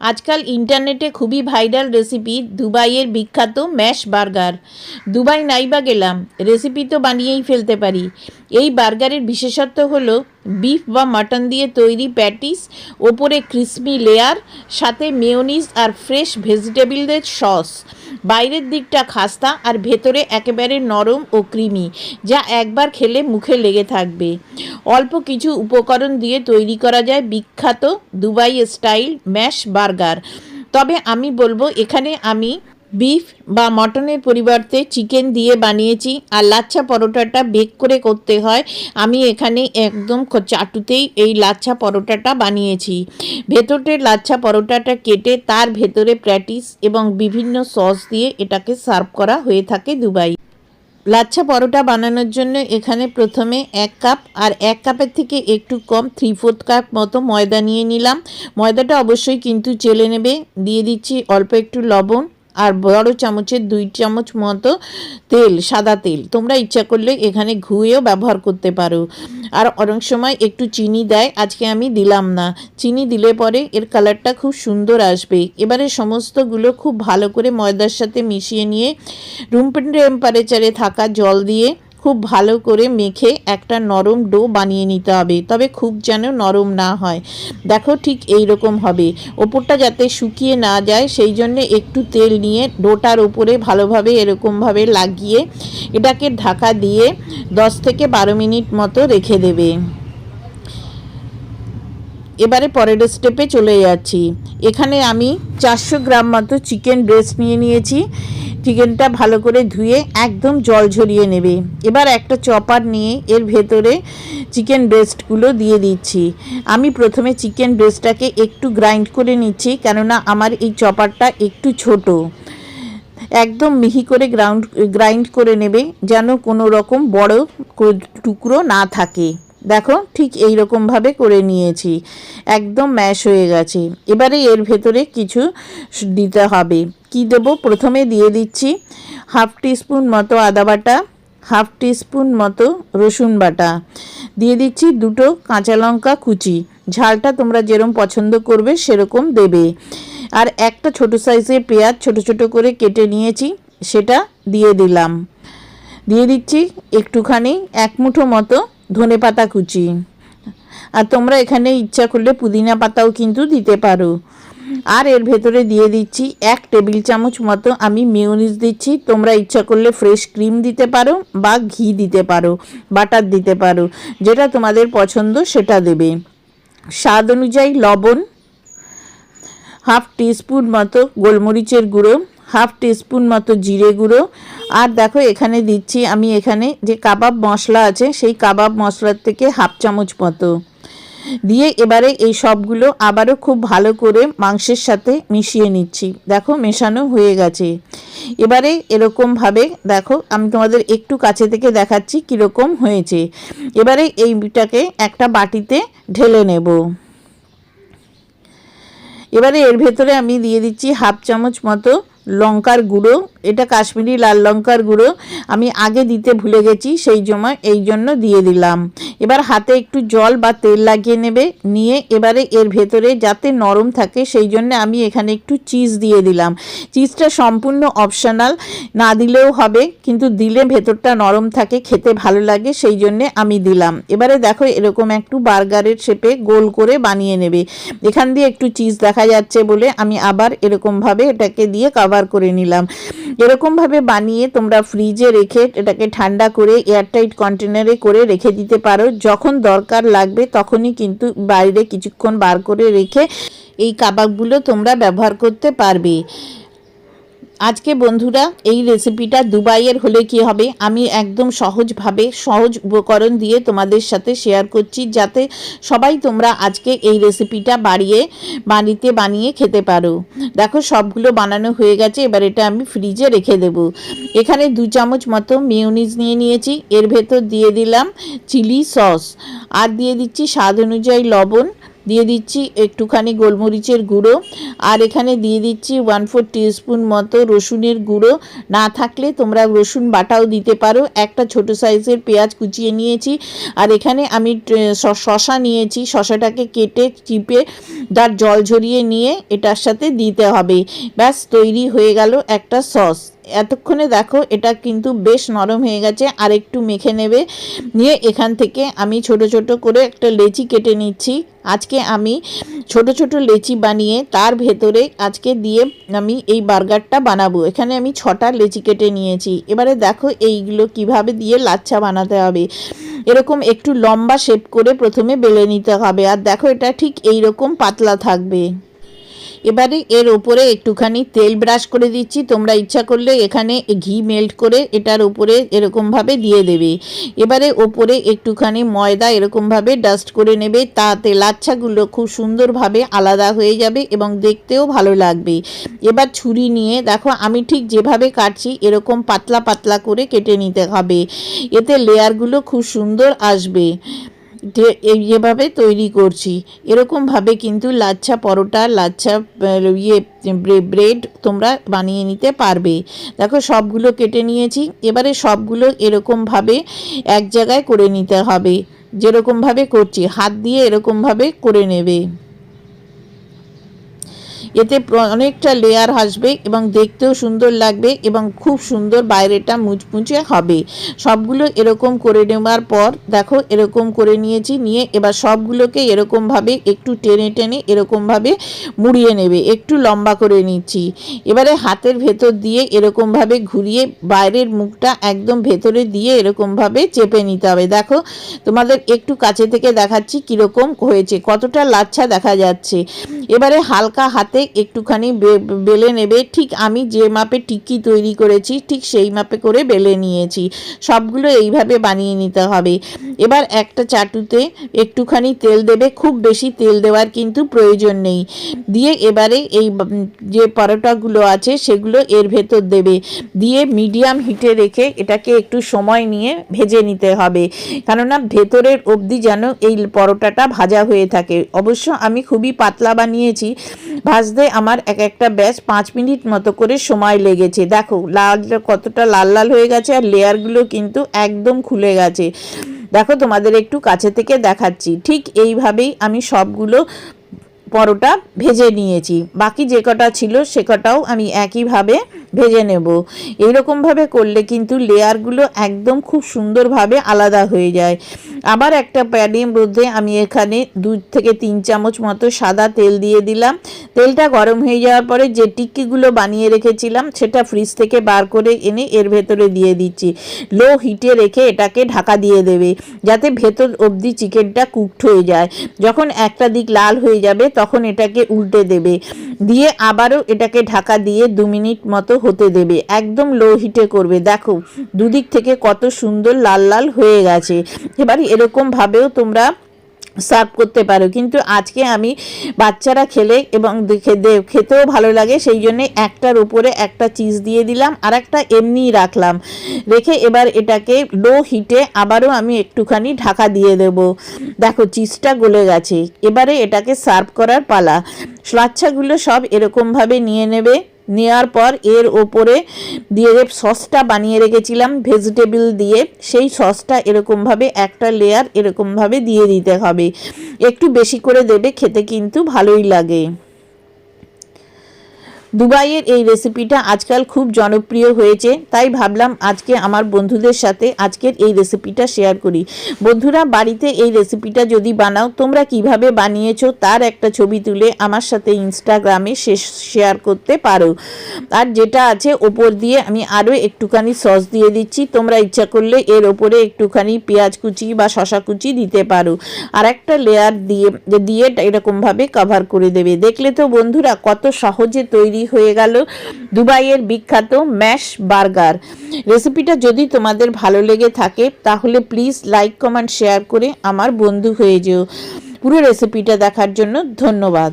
আজকাল ইন্টারনেটে খুবই ভাইরাল রেসিপি দুবাইয়ের বিখ্যাত ম্যাশ বার্গার দুবাই নাইবা গেলাম রেসিপি তো বানিয়েই ফেলতে পারি। এই বার্গারের বিশেষত্ব হল বিফ বা মাটন দিয়ে তৈরি প্যাটিস ওপরে ক্রিসপি লেয়ার সাথে মেয়োনিজ আর ফ্রেশ ভেজিটেবলদের সস বাইরের দিকটা খাস্তা আর ভেতরে একেবারে নরম ও কৃমি যা একবার খেলে মুখে লেগে থাকবে। অল্প কিছু উপকরণ দিয়ে তৈরি করা যায় বিখ্যাত দুবাই স্টাইল ম্যাশ বার্গার। তবে আমি বলব, এখানে আমি বিফ বা মটনের পরিবর্তে চিকেন দিয়ে বানিয়েছি আর লাচ্ছা পরোটাটা বেক করে করতে হয়। আমি এখানে একদম চাটুতেই এই লাচ্ছা পরোটাটা বানিয়েছি। ভেতরের লাচ্ছা পরোটাটা কেটে তার ভেতরে প্র্যাটিস এবং বিভিন্ন সস দিয়ে এটাকে সার্ভ করা হয়ে থাকে দুবাই। লাচ্ছা পরোটা বানানোর জন্য এখানে প্রথমে এক কাপ আর এক কাপের থেকে একটু কম থ্রি ফোর্থ কাপ মতো ময়দা নিয়ে নিলাম। ময়দাটা অবশ্যই কিন্তু চেলে নেবে। দিয়ে দিচ্ছি অল্প একটু লবণ আর বড় চামচের দুই চামচ মতো তেল, সাদা তেল। তোমরা ইচ্ছা করলে এখানে ঘুয়েও ব্যবহার করতে পারো। আর অনেক সময় একটু চিনি দেয়, আজকে আমি দিলাম না। চিনি দিলে পরে এর কালারটা খুব সুন্দর আসবে। এবারে সমস্তগুলো খুব ভালো করে ময়দার সাথে মিশিয়ে নিয়ে রুম টেম্পারেচারে থাকা জল দিয়ে খুব ভালো করে মেখে একটা নরম ডো বানিয়ে নিতে হবে। তবে খুব যেন নরম না হয়। দেখো ঠিক এই রকম হবে। ওপরটা যাতে শুকিয়ে না যায়, সেই জন্য একটু তেল নিয়ে ডোটার উপরে ভালোভাবে এরকমভাবে লাগিয়ে এটাকে ঢাকা দিয়ে দশ থেকে বারো মিনিট মতো রেখে দেবে। এবারে পরের স্টেপে চলে যাচ্ছি। এখানে আমি চারশো গ্রাম মতো চিকেন ব্রেস্ট নিয়ে নিয়েছি। চিকেনটা ভালো করে ধুয়ে একদম জল ঝরিয়ে নেবে। এবার একটা চপার নিয়ে এর ভেতরে চিকেন ব্রেস্টগুলো দিয়ে দিচ্ছি। আমি প্রথমে চিকেন ব্রেস্টটাকে একটু গ্রাইন্ড করে নিচ্ছি, কেননা আমার এই চপারটা একটু ছোট। একদম মিহি করে গ্রাউন্ড গ্রাইন্ড করে নেবে, যেন কোনো রকম বড় টুকরো না থাকে। দেখো, ঠিক এই রকমভাবে করে নিয়েছি। একদম ম্যাশ হয়ে গেছে। এবারে এর ভেতরে কিছু দিতে হবে। কি দেবো? প্রথমে দিয়ে দিচ্ছি হাফ টিস্পুন মতো আদা বাটা, হাফ টিস্পুন মতো রসুন বাটা। দিয়ে দিচ্ছি দুটো কাঁচা লঙ্কা কুচি। ঝালটা তোমরা যেরকম পছন্দ করবে সেরকম দেবে। আর একটা ছোট সাইজের পেঁয়াজ ছোট ছোট করে কেটে নিয়েছি, সেটা দিয়ে দিলাম। দিয়ে দিচ্ছি একটুখানি এক মুঠো মতো ধনে পাতা কুচি। আর তোমরা এখানে ইচ্ছা করলে পুদিনা পাতাও কিন্তু দিতে পারো। আর এর ভেতরে দিয়ে দিচ্ছি এক টেবিল চামচ মতো আমি মিউনিস দিচ্ছি। তোমরা ইচ্ছা করলে ফ্রেশ ক্রিম দিতে পারো বা ঘি দিতে পারো, বাটার দিতে পারো, যেটা তোমাদের পছন্দ সেটা দেবে। স্বাদ অনুযায়ী লবণ, হাফ টিস্পুন মতো গোলমরিচের গুঁড়ো হাফ টিস্পুন মতো জিরে গুঁড়ো। আর দেখো, এখানে দিচ্ছি আমি এখানে যে কাবাব মশলা আছে, সেই কাবাব মশলার থেকে হাফ চামচ মতো। দিয়ে এবারে এই সবগুলো আবারও খুব ভালো করে মাংসের সাথে মিশিয়ে নিচ্ছি। দেখো, মেশানো হয়ে গেছে। এবারে এরকমভাবে দেখো, আমি তোমাদের একটু কাছে থেকে দেখাচ্ছি কীরকম হয়েছে। এবারে এইটাকে একটা বাটিতে ঢেলে নেব। এবারে এর ভেতরে আমি দিয়ে দিচ্ছি হাফ চামচ মতো লঙ্কার গুঁড়ো এটা কাশ্মীরি লাল লঙ্কার গুঁড়ো। আমি আগে দিতে ভুলে গেছি, সেই সময় এই জন্য দিয়ে দিলাম। এবার হাতে একটু জল বা তেল লাগিয়ে নেবে, নিয়ে এবারে এর ভেতরে যাতে নরম থাকে, সেই জন্য আমি এখানে একটু চিজ দিয়ে দিলাম। চিজটা সম্পূর্ণ অপশনাল, না দিলেও হবে, কিন্তু দিলে ভেতরটা নরম থাকে, খেতে ভালো লাগে, সেই জন্যে আমি দিলাম। এবারে দেখো এরকম একটু বার্গারের শেপে গোল করে বানিয়ে নেবে। এখান দিয়ে একটু চিজ দেখা যাচ্ছে বলে আমি আবার এরকমভাবে এটাকে দিয়ে কভার করে নিলাম। এরকমভাবে বানিয়ে তোমরা ফ্রিজে রেখে এটাকে ঠান্ডা করে এয়ারটাইট কন্টেনারে করে রেখে দিতে পারো। যখন দরকার লাগবে তখনই কিন্তু বাইরে কিছুক্ষণ বার করে রেখে এই কাবাবগুলো তোমরা ব্যবহার করতে পারবে। আজকে বন্ধুরা, এই রেসিপিটা দুবাইয়ের হলে কি হবে? আমি একদম সহজভাবে সহজ উপকরণ দিয়ে তোমাদের সাথে শেয়ার করছি যাতে সবাই তোমরা আজকে এই রেসিপিটা বাড়িয়ে, বাড়িতে বানিয়ে খেতে পারো। দেখো, সবগুলো বানানো হয়ে গেছে, এবার এটা আমি ফ্রিজে রেখে দেব। এখানে দু চামচ মতো মেয়োনিজ নিয়ে নিয়েছি, এর ভেতর দিয়ে দিলাম চিলি সস আর দিয়ে দিচ্ছি স্বাদ অনুযায়ী লবণ। দিয়ে দিচ্ছি একটুখানি গোলমরিচের গুঁড়ো। আর এখানে দিয়ে দিচ্ছি ওয়ান ফোর টিস্পুন মতো রসুনের গুঁড়ো। না থাকলে তোমরা রসুন বাটাও দিতে পারো। একটা ছোট সাইজের পেঁয়াজ কুচিয়ে নিয়েছি। আর এখানে আমি শশা নিয়েছি। শশাটাকে কেটে, চিপে, তার জল ঝরিয়ে নিয়ে এটার সাথে দিতে হবে। ব্যাস, তৈরি হয়ে গেল একটা সস। এতক্ষণে দেখো, এটা কিন্তু বেশ নরম হয়ে গেছে, আর একটু মেখে নেবে। নিয়ে এখান থেকে আমি ছোট ছোট করে একটা লেচি কেটে নিচ্ছি। আজকে আমি ছোট ছোট লেচি বানিয়ে তার ভেতরে আজকে দিয়ে আমি এই বার্গারটা বানাবো। এখানে আমি ছটা লেচি কেটে নিয়েছি। এবারে দেখো এইগুলো কীভাবে দিয়ে লাচ্ছা বানাতে হবে। এরকম একটু লম্বা শেপ করে প্রথমে বেলে নিতে হবে। আর দেখো এটা ঠিক এই রকম পাতলা থাকবে। এবারে এর ওপরে একটুখানি তেল ব্রাশ করে দিচ্ছি। তোমরা ইচ্ছা করলে এখানে ঘি মেল্ট করে এটার উপরে এরকমভাবে দিয়ে দেবে। এবারে ওপরে একটুখানি ময়দা এরকমভাবে ডাস্ট করে নেবে। তাতে লাচ্ছাগুলো খুব সুন্দরভাবে আলাদা হয়ে যাবে এবং দেখতেও ভালো লাগবে। এবার ছুরি নিয়ে দেখো, আমি ঠিক যেভাবে কাটছি এরকম পাতলা পাতলা করে কেটে নিতে হবে। এতে লেয়ারগুলো খুব সুন্দর আসবে। যেভাবে তৈরি করছি। এরকমভাবে কিন্তু লাচ্ছা পরোটা, লাচ্ছা ইয়ে ব্রেড তোমরা বানিয়ে নিতে পারবে। দেখো, সবগুলো কেটে নিয়েছি। এবারে সবগুলো এরকমভাবে এক জায়গায় করে নিতে হবে। যেরকমভাবে করছি, হাত দিয়ে এরকমভাবে করে নেবে। এতে অনেকটা লেয়ার আসবে এবং দেখতেও সুন্দর লাগবে এবং খুব সুন্দর বাইরেটা মুচমুচে হবে। সবগুলো এরকম করে নেওয়ার পর, দেখো, এরকম করে নিয়েছি, নিয়ে এবার সবগুলোকে এরকমভাবে একটু টেনে টেনে এরকমভাবে মুড়িয়ে নেবে, একটু লম্বা করে নিচ্ছি। এবারে হাতের ভেতর দিয়ে এরকমভাবে ঘুরিয়ে বাইরের মুখটা একদম ভেতরে দিয়ে এরকমভাবে চেপে নিতে হবে। দেখো, তোমাদের একটু কাছে থেকে দেখাচ্ছি কীরকম হয়েছে, কতটা লাচ্ছা দেখা যাচ্ছে। এবারে হালকা হাতে একটুখানি বেলে নেবে। ঠিক আমি যে মাপে টিক্কি তৈরি করেছি, ঠিক সেই মাপে করে বেলে নিয়েছি। সবগুলো এইভাবে বানিয়ে নিতে হবে। এবার একটা চাটুতে একটুখানি তেল দেবে। খুব বেশি তেল দেওয়ার কিন্তু প্রয়োজন নেই। দিয়ে এবারে এই যে পরোটাগুলো আছে, সেগুলো এর ভেতর দেবে। দিয়ে মিডিয়াম হিটে রেখে এটাকে একটু সময় নিয়ে ভেজে নিতে হবে। কেননা ভেতরের অবধি যেন এই পরোটাটা ভাজা হয়ে থাকে। অবশ্য আমি খুবই পাতলা বানিয়েছি। ভাজতে আমার এক একটা ব্যাচ পাঁচ মিনিট মতো করে সময় লেগেছে। দেখো, লাল কতটা লাল লাল হয়ে গেছে আর লেয়ারগুলো কিন্তু একদম খুলে গেছে। দেখো, তোমাদের একটু কাছে থেকে দেখাচ্ছি। ঠিক এইভাবেই আমি সবগুলো পরোটা ভেজে নিয়েছি। বাকি যে কটা ছিল সে কটাও আমি একইভাবে ভেজে নেব। এইরকমভাবে করলে কিন্তু লেয়ারগুলো একদম খুব সুন্দরভাবে আলাদা হয়ে যায়। আবার একটা প্যানের মধ্যে আমি এখানে দু থেকে তিন চামচ মতো সাদা তেল দিয়ে দিলাম। তেলটা গরম হয়ে যাওয়ার পরে যে টিক্কিগুলো বানিয়ে রেখেছিলাম, সেটা ফ্রিজ থেকে বার করে এনে এর ভেতরে দিয়ে দিচ্ছি। লো হিটে রেখে এটাকে ঢাকা দিয়ে দেবে, যাতে ভেতর অবধি চিকেনটা কুকড হয়ে যায়। যখন একটা দিক লাল হয়ে যাবে, তখন এটাকে উল্টে দেবে। দিয়ে আবারও এটাকে ঢাকা দিয়ে দু মিনিট মতো হতে দেবে। একদম লো হিটে করবে। দেখো, দুদিক থেকে কত সুন্দর লাল লাল হয়ে গেছে। এবার এরকমভাবেও তোমরা সার্ভ করতে পারো। কিন্তু আজকে আমি বাচ্চারা খেলে এবং খেতেও ভালো লাগে, সেই জন্য একটার উপরে একটা চিজ দিয়ে দিলাম আর একটা এমনিই রাখলাম। রেখে এবার এটাকে লো হিটে আবারও আমি একটুখানি ঢাকা দিয়ে দেব। দেখো চিজটা গলে গেছে। এবারে এটাকে সার্ভ করার পালা। লাচ্ছাগুলো সব এরকমভাবে নিয়ে নেবে। নেওয়ার পর এর ওপরে দিয়ে যে সসটা বানিয়ে রেখেছিলাম ভেজিটেবিল দিয়ে, সেই সসটা এরকমভাবে একটা লেয়ার এরকমভাবে দিয়ে দিতে হবে। একটু বেশি করে দেবে, খেতে কিন্তু ভালোই লাগে। দুবাইয়ের এই রেসিপিটা আজকাল খুব জনপ্রিয় হয়েছে, তাই ভাবলাম আজকে আমার বন্ধুদের সাথে আজকের এই রেসিপিটা শেয়ার করি। বন্ধুরা, বাড়িতে এই রেসিপিটা যদি বানাও, তোমরা কীভাবে বানিয়েছো তার একটা ছবি তুলে আমার সাথে ইনস্টাগ্রামে শেয়ার করতে পারো। আর যেটা আছে ওপর দিয়ে আমি আরও একটুখানি সস দিয়ে দিচ্ছি, তোমরা ইচ্ছা করলে এর ওপরে একটুখানি পেঁয়াজ কুচি বা শশা কুচি দিতে পারো। আর একটা লেয়ার দিয়ে দিয়ে এরকমভাবে কভার করে দেবে। দেখলে তো বন্ধুরা কত সহজে হয়ে গেল। দুবাইয়ের বিখ্যাত ম্যাশ বার্গার। রেসিপিটা যদি তোমাদের ভালো লেগে থাকে, তাহলে প্লিজ লাইক, কমেন্ট, শেয়ার করে আমার বন্ধু হয়ে যেও। পুরো রেসিপিটা দেখার জন্য ধন্যবাদ।